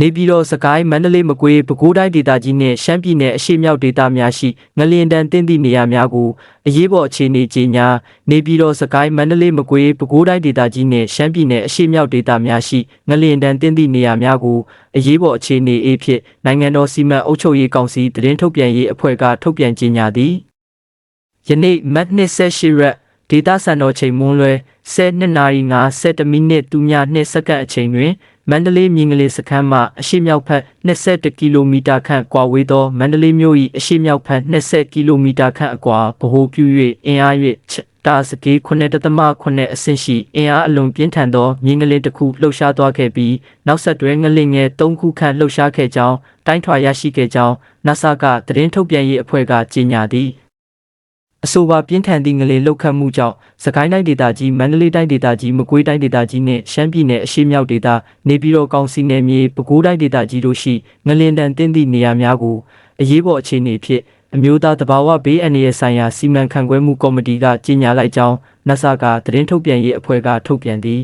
နေပြည်တော်စကိုင်းမန္တလေးမကွေးပဲခူးတိုင်းဒေသကြီးနှင့်ရှမ်းပြည်နယ်အရှေ့မြောက်ဒေသများရှိငလျင်တန်းတင်းသည့်နေရာများကိုအရေးပေါ်အခြေအနေကြီးညာနေပြည်တော်စကိုင်းမန္တလေးမကွေးပဲခူးတိုင်းဒေသကြီးနှင့်ရှမ်းပြည်နယ်အရှေ့မြောက်ဒေသများရှိငလျင်တန်းတင်းသည့်နေရာများကိုအရေးပေါ်အခြေအနေအဖြစ်နိုင်ငံတော်စီမံအုပ်ချုပ်ရေးကောင်စီတရင်ထုတ်ပြန်ရေးအဖွဲ့ကထုတ်ပြန်ကြေညာသည်ယနေ့မတ်28ရက်ဒေတာစံတော်ချိန်မွန်းလွဲ12နာရီ50မိနစ်တူည2စက္ကန့်အချိန်တွင် မန္တလေးမြင်းကလေးစခန်းမှအရှိမြောက်ဘက်21ကီလိုမီတာခန့်ကွာဝေးသောမန္တလေးမြို့၏အရှိမြောက်ဘက်20ကီလိုမီတာခန့်အကွာဗဟိုပြု၍အင်အား၍တာစကေး9.8အဆင့်ရှိအင်အားအလွန်ပြင်းထန်သောမြင်းကလေးတစ်ခုလှုပ်ရှားသွားခဲ့ပြီးနောက်ဆက်တွဲငလင်ငယ်3ခုခန့်လှုပ်ရှားခဲ့ကြောင်းတိုင်းထွာရရှိခဲ့ကြောင်း NASA ကသတင်းထုတ်ပြန်ရေးအဖွဲ့ကကြေညာသည် အဆိုပါပြင်းထန်သည့်ငလေလောက်ခတ်မှုကြောင့်စကိုင်းတိုင်းဒေသကြီးမန္တလေးတိုင်းဒေသကြီးမကွေးတိုင်းဒေသကြီးနှင့်ရှမ်းပြည်နယ်အရှေ့မြောက်ဒေသနေပြည်တော်ကောင်စီနယ်မြေပဲခူးတိုင်းဒေသကြီးတို့ရှိငလင်တန်တင်းသည့်နေရာများကိုအရေးပေါ်အခြေအနေဖြင့်အမျိုးသားတဘာဝဘေးအန္တရာယ်ဆိုင်ရာစီမံခန့်ခွဲမှုကော်မတီကကြေညာလိုက်ကြောင်း NASA ကသတင်းထုတ်ပြန်ရေးအဖွဲ့ကထုတ်ပြန်သည်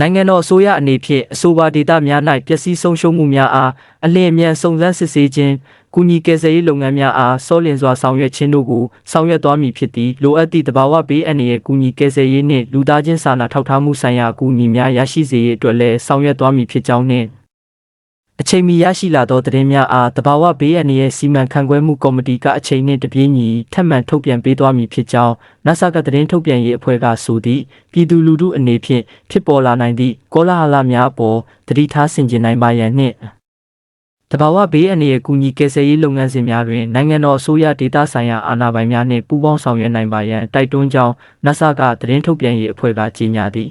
နိုင်ငံတော်အစိုးရအနေဖြင့်အဆိုပါဒေသများ၌ပျက်စီးဆုံးရှုံးမှုများအားအလင်းအမြန်စုံစမ်းစစ်ဆေးခြင်း ကုညီကယ်ဆယ်ရေးလုပ်ငန်းများအားစောလင်စွာဆောင်ရွက်ခြင်းတို့ကိုဆောင်ရွက်သွားမည်ဖြစ်သည်လိုအပ်သည့်တဘာဝဘေးအန္တရာယ်ကုညီကယ်ဆယ်ရေးနှင့်လူသားချင်းစာနာထောက်ထားမှုဆိုင်ရာအကူအညီများရရှိစေရေးအတွက်လည်းဆောင်ရွက်သွားမည်ဖြစ်ကြောင်းနှင့်အချိန်မီရရှိလာသောသတင်းများအားတဘာဝဘေးအန္တရာယ်စီမံခန့်ခွဲမှုကော်မတီကအချိန်နှင့်တပြေးညီထပ်မံထုတ်ပြန်ပေးသွားမည်ဖြစ်ကြောင်း NASA ကသတင်းထုတ်ပြန်ရေးအဖွဲ့ကဆိုသည့်ပြည်သူလူထုအနေဖြင့်ဖြစ်ပေါ်လာနိုင်သည့်ကောလာဟလများအပေါ်တတိထားဆင်ခြင်နိုင်ပါရန်နှင့် တဘာဝဘေးအန္တရာယ်ကူညီကယ်ဆယ်ရေးလုပ်ငန်းစဉ်များတွင်နိုင်ငံတော်အစိုးရဒေသဆိုင်ရာအာဏာပိုင်များနှင့်ပူးပေါင်းဆောင်ရွက်နိုင်ပါရန်တိုက်တွန်းကြောင်း NASA ကသတင်းထုတ်ပြန်ရေးအဖွဲ့ကကြေညာသည်